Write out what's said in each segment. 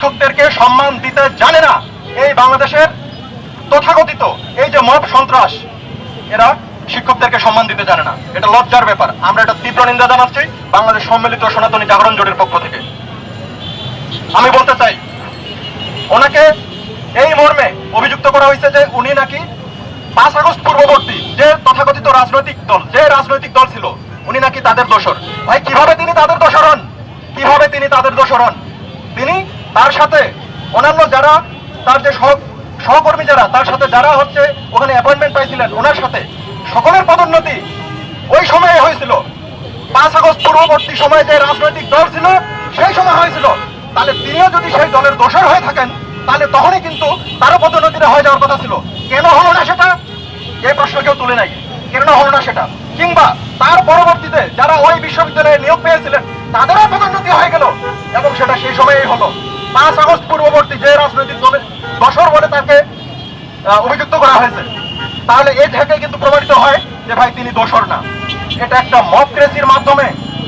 শিক্ষকদেরকে সম্মান দিতে জানে না। এই বাংলাদেশের তথাকথিত এই যে মব সন্ত্রাস, এরা শিক্ষকদেরকে সম্মান দিতে জানে না। এটা লজ্জার ব্যাপার। আমরা এটা তীব্র নিন্দা জানাচ্ছি বাংলাদেশ সম্মিলিত সনাতনী জাগরণ জোটের পক্ষ থেকে। আমি বলতে চাই, ওনাকে এই মর্মে অভিযুক্ত করা হয়েছে যে উনি নাকি পাঁচ আগস্ট পূর্ববর্তী যে তথাকথিত রাজনৈতিক দল, যে রাজনৈতিক দল ছিল, উনি নাকি তাদের দোষর। ভাই, কীভাবে তিনি তাদের দোষর হন? কীভাবে তিনি তাদের দোষর হন? তিনি তার সাথে অন্যান্য যারা, তার যে সহকর্মী যারা, তার সাথে যারা হচ্ছে ওখানে অ্যাপয়েন্টমেন্ট পাইছিলেন, ওনার সাথে সকলের পদোন্নতি ওই সময়ে হয়েছিল। পাঁচ আগস্ট পূর্ববর্তী সময়ে যে রাজনৈতিক দল ছিল, সেই সময় হয়েছিল। তাহলে তিনিও যদি সেই দলের দোষর হয়ে থাকেন, তাহলে তখনই কিন্তু তারও পদোন্নতিটা হয়ে যাওয়ার কথা ছিল। কেন হলো না সেটা? এই প্রশ্ন কেউ তুলে নাই। কেন হলো না সেটা? কিংবা তার পরবর্তীতে যারা ওই বিশ্ববিদ্যালয়ে নিয়োগ পেয়েছিলেন, তাদেরও পদোন্নতি হয়ে গেল, এবং সেটা সেই সময়েই হলো। পাঁচ আগস্ট পূর্ববর্তী যে রাজনৈতিক দলের দোষর বলে তাকে অভিযুক্ত করা হয়েছে, তাহলে এই থেকে কিন্তু প্রমাণিত হয় যে ভাই তিনি দোষর না। এটা একটা মবক্রেসির মাধ্যমে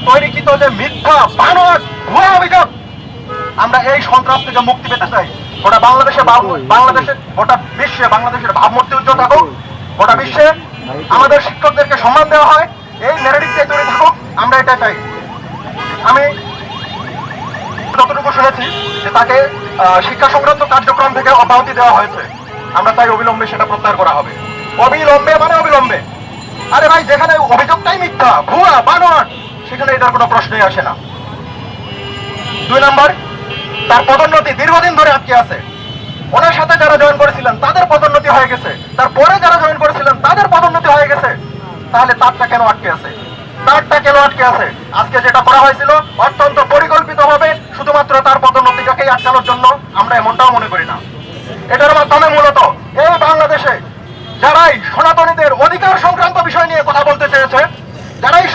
তৈরিকৃত যে মিথ্যা, বানোয়াট, ভুয়া অভিযোগ। আমরা এই সন্ত্রাস থেকে মুক্তি পেতে চাই। গোটা বাংলাদেশে বাংলাদেশের, গোটা বিশ্বে বাংলাদেশের ভাবমূর্তি উজ্জ্বল থাকুক। গোটা বিশ্বে আমাদের শিক্ষকদেরকে সম্মান দেওয়া হয়। এই ন্যারেটিভটাই তৈরি থাকুক, আমরা এটা চাই। আমি যতটুকু শুনেছি যে তাকে শিক্ষা সংক্রান্ত কার্যক্রম থেকে অব্যাহতি দেওয়া হয়েছে। আমরা তাই অবিলম্বে সেটা প্রত্যাহার করা হবে। অবিলম্বে মানে অবিলম্বে। আরে ভাই, যেখানে অভিযোগটাই মিথ্যা, ভুয়া, বানোয়াট, সেখানে এটার কোনো প্রশ্নই আসে না। দুই নম্বর, তার পদোন্নতি দীর্ঘদিন ধরে আটকে আছে। ওনার সাথে যারা জয়েন করেছিলেন, তাদের পদোন্নতি হয়ে গেছে। তারপরে যারা জয়েন করেছিলেন, তাদের পদোন্নতি হয়ে গেছে। তাহলে তারটা কেন আটকে আছে? তারটা কেন আটকে আছে? আজকে যেটা করা হয়েছিল, অত্যন্ত পরিকল্পিতভাবে শুধুমাত্র তার পদোন্নতিটাকেই আটকানোর জন্য আমরা এমনটাও মনে করি না। এটার মাধ্যমে মূলত এই বাংলাদেশে যারাই সনাতনীদের অধিকার সংক্রান্ত বিষয় নিয়ে কথা বলতে চেয়েছে, যারাই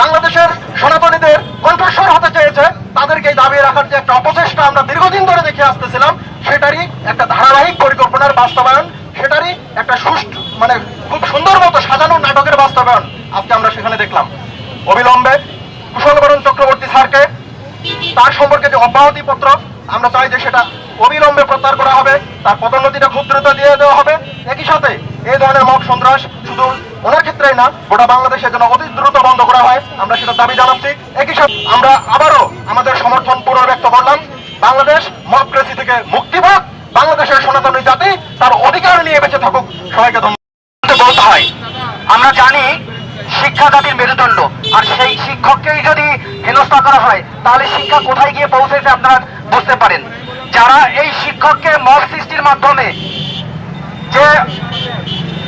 বাংলাদেশের সনাতনীদের কণ্ঠস্বর হতে চেয়েছে, তাদেরকে এই দাবি রাখার যে একটা অপচেষ্টা আমরা দীর্ঘদিন ধরে দেখে আসতেছিলাম, সেটারই একটা ধারাবাহিক পরিকল্পনার বাস্তবায়ন, সেটারই একটা সুষ্ঠু মানে খুব সুন্দর মতো সাজানো নাটকের বাস্তবায়ন আজকে আমরা সেখানে দেখলাম। অবিলম্বে কুশলবরণ চক্রবর্তী স্যারকে তার সম্পর্কে যে অব্যাহতি পত্র আমরা চাই যে সেটা অবিলম্বে প্রত্যাহার করা হবে, তার পদোন্নতিটা খুব দ্রুত দিয়ে দেওয়া হবে। একই সাথে এই ধরনের মব সন্ত্রাস শুধু ওনার ক্ষেত্রেই না, গোটা বাংলাদেশের জন্য অতি দ্রুত বন্ধ করা হয়, আমরা সেটা দাবি জানাচ্ছি। একই সাথে আমরা আবারও আমাদের সমর্থন পুনর্ব্যক্ত করলাম। বাংলাদেশ মবক্রেসি থেকে মুক্তি পাক, বাংলাদেশের সনাতনী জাতি তার অধিকার নিয়ে বেঁচে থাকুক। সবাইকে ধন্যবাদ। বলতে হয়, আমরা জানি শিক্ষা জাতির মেরুদণ্ড আর সেই শিক্ষককেই যদি হেনস্থা করা হয়, তাহলে শিক্ষা কোথায় গিয়ে পৌঁছেছে আপনারা বুঝতে পারেন। যারা এই শিক্ষককে মব সৃষ্টির মাধ্যমে যে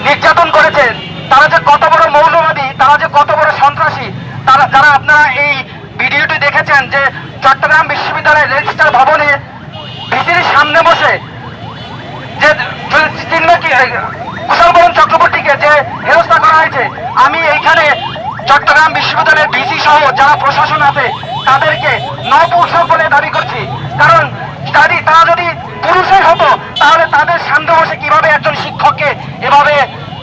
নির্যাতন করেছেন তারা যে কত বড় মৌলবাদী, তারা যে কত বড় সন্ত্রাসী, তারা যারা আপনারা এই ভিডিওটি দেখেছেন যে চট্টগ্রাম বিশ্ববিদ্যালয়ের রেজিস্টার ভবনে ভিসির সামনে বসে যে চিহ্ন কি কুশল বরণ চক্রবর্তীকে যে হেনস্থা করা হয়েছে, আমি এইখানে চট্টগ্রাম বিশ্ববিদ্যালয়ের ভিসি সহ যারা প্রশাসন আছে, তাদেরকে নপুরুষ বলে দাবি করছি। কারণ যদি তারা যদি পুরুষই হতো, তাহলে তাদের সামনে বসে কীভাবে একজন শিক্ষককে এভাবে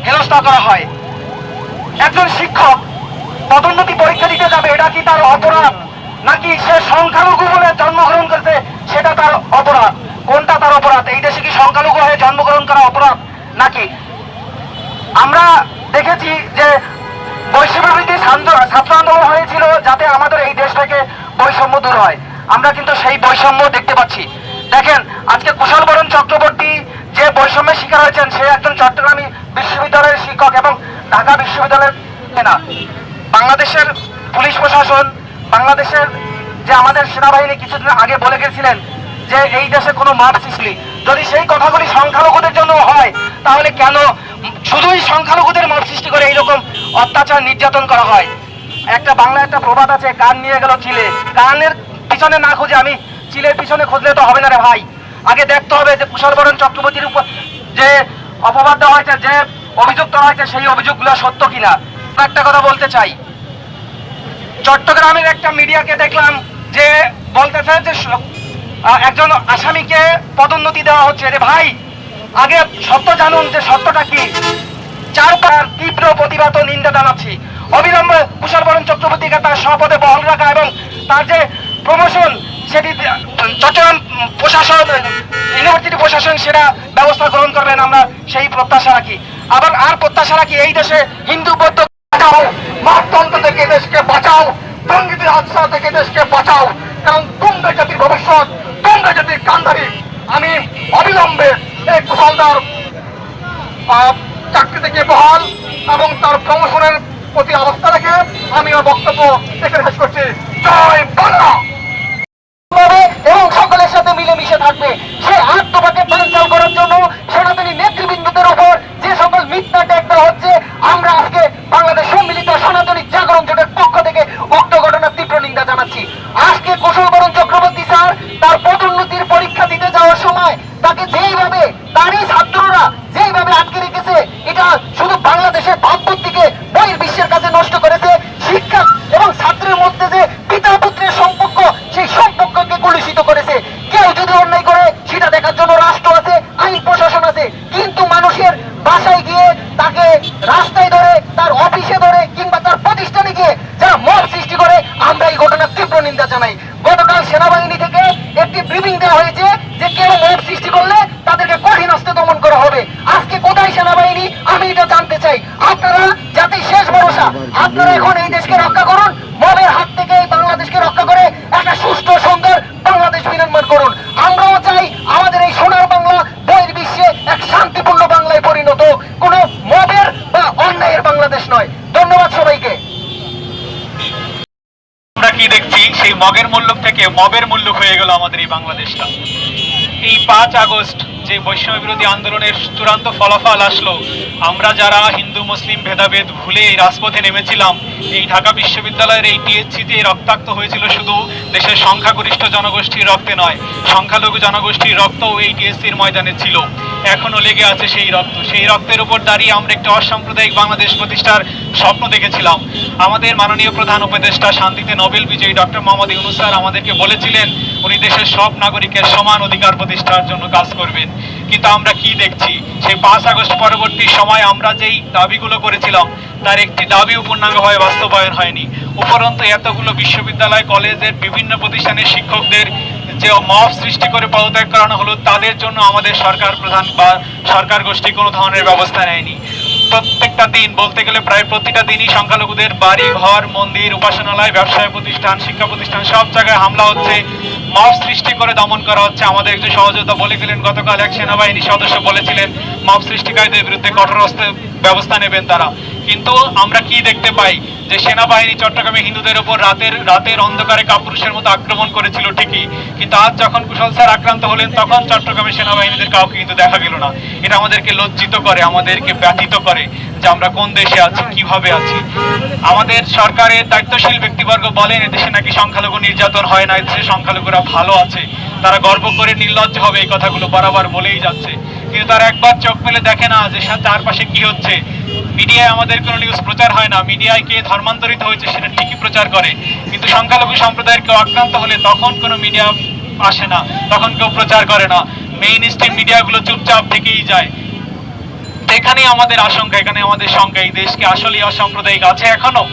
হেনস্থা করা হয়? একজন শিক্ষক পদোন্নতি পরীক্ষা দিতে যাবে, এটা কি তার অপরাধ? নাকি সে সংখ্যালঘু বলে জন্মগ্রহণ করেছে, সেটা তার অপরাধ? কোনটা তার অপরাধ? এই দেশে কি সংখ্যালঘু হয়ে জন্মগ্রহণ করা অপরাধ? নাকি? আমরা দেখেছি যে বৈষম্যবৃদ্ধি ছাত্র- আন্দোলন হয়েছিল যাতে আমাদের এই দেশ থেকে বৈষম্য দূর হয়। আমরা কিন্তু সেই বৈষম্য দেখতে পাচ্ছি। দেখেন, আজকে কুশল বরণ চক্রবর্তী যে বৈষম্যের শিকার হয়েছেন, সে একজন চট্টগ্রামী বিশ্ববিদ্যালয়ের শিক্ষক এবং ঢাকা বিশ্ববিদ্যালয়ের বাংলাদেশের পুলিশ প্রশাসন, বাংলাদেশের যে আমাদের সেনাবাহিনী কিছুদিন আগে বলে গেছিলেন যে এই দেশে কোনো মাপ সৃষ্টি যদি সেই কথাগুলি সংখ্যালঘুদের জন্য হয়, তাহলে কেন শুধুই সংখ্যালঘুদের মত সৃষ্টি করে এইরকম অত্যাচার নির্যাতন করা হয়। একটা বাংলা একটা প্রবাদ আছে, কান নিয়ে গেল চিলে। কানের পিছনে না খুঁজে আমি চিলের পিছনে খুঁজলে তো হবে না রে ভাই। আগে দেখতে হবে যে কুশল বরণ চক্রবর্তীর উপর যে অপবাদ দেওয়া হয়েছে, যে অভিযোগ করা হয়েছে, সেই অভিযোগগুলো সত্য কিনা। একটা কথা বলতে চাই। চট্টগ্রামের একটা মিডিয়াকে দেখলাম যে বলতেছে যে একজন আসামিকে পদোন্নতি দেওয়া হচ্ছে। রে ভাই, আগে সত্য জানুন যে সত্যটা কি। চারবার তীব্র প্রতিবাদ ও নিন্দা জানাচ্ছি। অবিলম্বে কুশল বরণ চক্রবর্তীকে তার সপদে বহাল রাখা এবং তার যে প্রমোশন সেটি চট্টগ্রাম প্রশাসন ইউনিভার্সিটি প্রশাসন সেটা ব্যবস্থা গ্রহণ করবেন আমরা সেই প্রত্যাশা রাখি। আবার আর প্রত্যাশা রাখি এই দেশে হিন্দু বৌদ্ধ বাঁচাও মারতন্ত্র থেকে দেশকে বাঁচাও জঙ্গিদের আশ্রা থেকে দেশকে বাঁচাও কারণ তোমরা জাতির ভবিষ্যৎ তোমরা জাতির কান্ধারি আমি অবিলম্বে এই আহ, চাকরি থেকে বহাল এবং তার প্রমোশনের প্রতি অবস্থা রেখে আমি আমার বক্তব্য এখানে শেষ করছি। জয় বাংলা! জানাই এই বাংলাদেশটা। এই পাঁচ আগস্ট যে বৈষম্য বিরোধী আন্দোলনের চূড়ান্ত ফলাফল আসলো, আমরা যারা হিন্দু, মুসলিম ভেদাভেদ ভুলে এই রাজপথে নেমেছিলাম, এই ঢাকা বিশ্ববিদ্যালয়ের এই টিএসসিতে রক্তাক্ত হয়েছিল শুধু দেশের সংখ্যাগরিষ্ঠ জনগোষ্ঠীর রক্তে নয়, সংখ্যালঘু জনগোষ্ঠীর রক্তও এই টিএসসির ময়দানে ছিল। এখনও লেগে আছে সেই রক্ত। সেই রক্তের উপর দাঁড়িয়ে আমরা একটি অসাম্প্রদায়িক বাংলাদেশ প্রতিষ্ঠার স্বপ্ন দেখেছিলাম। আমাদের মাননীয় প্রধান উপদেষ্টা শান্তিতে নোবেল বিজয়ী ডক্টর মোহাম্মদ ইউনুস স্যার আমাদেরকে বলেছিলেন উনি দেশের সব নাগরিকের সমান অধিকার প্রতিষ্ঠার জন্য কাজ করবেন। কিন্তু আমরা কি দেখছি? সেই পাঁচ আগস্ট পরবর্তী সময় আমরা যেই দাবিগুলো করেছিলাম, তার একটি দাবি পূর্ণাঙ্গভাবে বাস্তবায়ন হয়নি। উপরন্ত এতগুলো বিশ্ববিদ্যালয়, কলেজের বিভিন্ন প্রতিষ্ঠানের শিক্ষকদের যে মব সৃষ্টি করে পদত্যাগ করানো হলো, তাদের জন্য আমাদের সরকার প্রধান বা সরকার গোষ্ঠী কোনো ধরনের ব্যবস্থা নেয়নি। প্রত্যেকটা দিন বলতে গেলে প্রায় প্রতিটা দিনই সংখ্যালঘুদের বাড়ি, ঘর, মন্দির, উপাসনালয়, ব্যবসায় প্রতিষ্ঠান, শিক্ষা প্রতিষ্ঠান, সব জায়গায় হামলা হচ্ছে। মব সৃষ্টি করে দমন করা হচ্ছে। আমাদের একজন সহযোগিতা বলে গেলেন, গতকাল এক সেনাবাহিনী সদস্য বলেছিলেন, মব সৃষ্টিকারীদের বিরুদ্ধে কঠোর ব্যবস্থা নেবেন তারা। কিন্তু আমরা কি দেখতে পাই? যে সেনাবাহিনী চট্টগ্রামে হিন্দুদের উপর রাতের রাতের অন্ধকারে কাপুরুষের মতো আক্রমণ করেছিল ঠিকই। কিন্তু আজ যখন কুশল স্যার আক্রান্ত হলেন, তখন চট্টগ্রামের সেনাবাহিনীদের কাউকে কিন্তু দেখা গেল না। এটা আমাদেরকে লজ্জিত করে, আমাদেরকে ব্যথিত করে যে আমরা কোন দেশে আছি, কীভাবে আছি। আমাদের সরকারের দায়িত্বশীল ব্যক্তিবর্গ বলেন, এদেশে নাকি সংখ্যালঘু নির্যাতন হয় না, এদেশে সংখ্যালঘুরা ভালো আছে। তারা গর্ব করে নির্লজ্জ হবে, এই কথাগুলো বারবার বলেই যাচ্ছে। কিন্তু তারা একবার চোখ মেলে দেখে না যে চারপাশে কি হচ্ছে। মিডিয়ায় আমাদের কোনো নিউজ প্রচার হয় না। মিডিয়ায় কে ধর্মান্তরিত হয়েছে সেটা ঠিকই প্রচার করে। কিন্তু সংখ্যালঘু সম্প্রদায়ের কেউ আক্রান্ত হলে তখন কোনো মিডিয়া আসে না। তখন কেউ প্রচার করে না। মেইন স্ট্রিম মিডিয়াগুলো চুপচাপ থেকেই যায়। তো এখানেই আমাদের আশঙ্কা এখানে আমাদের শঙ্কা। এই দেশকে আসলে অসাম্প্রদায়িক আছে এখনও?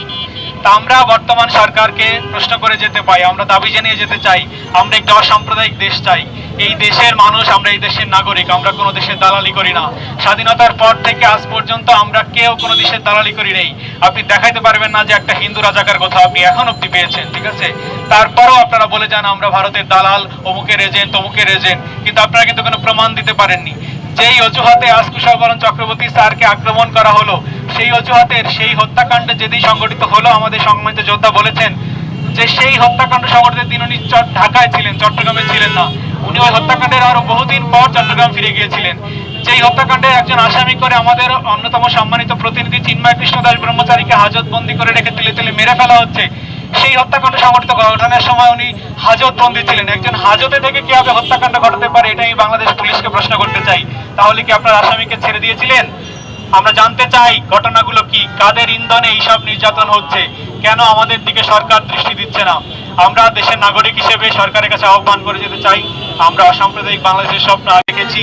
তা আমরা বর্তমান সরকারকে প্রশ্ন করে যেতে পাই, আমরা দাবি জানিয়ে যেতে চাই, আমরা একটা অসাম্প্রদায়িক দেশ চাই। এই দেশের মানুষ আমরা এই দেশের নাগরিক, আমরা কোনো দেশের দালালি করি না। স্বাধীনতার পর থেকে আজ পর্যন্ত আমরা কেউ কোনো দেশের দালালি করি নেই। আপনি দেখাইতে পারবেন না যে একটা হিন্দু রাজাকার কথা আপনি এখন অব্দি পেয়েছেন, ঠিক আছে? তারপরেও আপনারা বলে যান, আমরা ভারতের দালাল, অমুকের এজেন্ট অমুকের এজেন্ট কিন্তু আপনারা কিন্তু কোনো প্রমাণ দিতে পারেননি। যেই অজুহাতে আজকুশাবরণ চক্রবর্তী স্যারকে আক্রমণ করা হলো, সেই অজুহাতের সেই হত্যাকাণ্ড যেদিন সংগঠিত হলো, আমাদের সংমানিত যোদ্ধা বলেছেন যে সেই হত্যাকাণ্ড সংগঠিত দিন উনি ঢাকায় ছিলেন, চট্টগ্রামে ছিলেন না। উনি ওই হত্যাকাণ্ডের আরও বহুদিন পর চট্টগ্রাম ফিরে গিয়েছিলেন। যেই হত্যাকাণ্ডে একজন আসামি করে আমাদের অন্যতম সম্মানিত প্রতিনিধি চিন্ময় কৃষ্ণ দাস ব্রহ্মচারীকে হাজত বন্দি করে রেখে তুলে তুলে মেরে ফেলা হচ্ছে সেই হত্যাকাণ্ড সংঘটিত ঘটনার সময় উনি হাজত বন্দী ছিলেন। একজন হাজতে থেকে কীভাবে হত্যাকাণ্ড ঘটাতে পারে এটা আমি বাংলাদেশ পুলিশকে প্রশ্ন করতে চাই। তাহলে কি আপনার আসামিকে ছেড়ে দিয়েছিলেন? আমরা জানতে চাই ঘটনাগুলো কি, কাদের ইন্ধনে এইসব নির্যাতন হচ্ছে? কেন আমাদের দিকে সরকার দৃষ্টি দিচ্ছে না? আমরা দেশের নাগরিক হিসেবে সরকারের কাছে আহ্বান করে যেতে চাই। আমরা অসাম্প্রদায়িক বাংলাদেশের স্বপ্ন দেখেছি।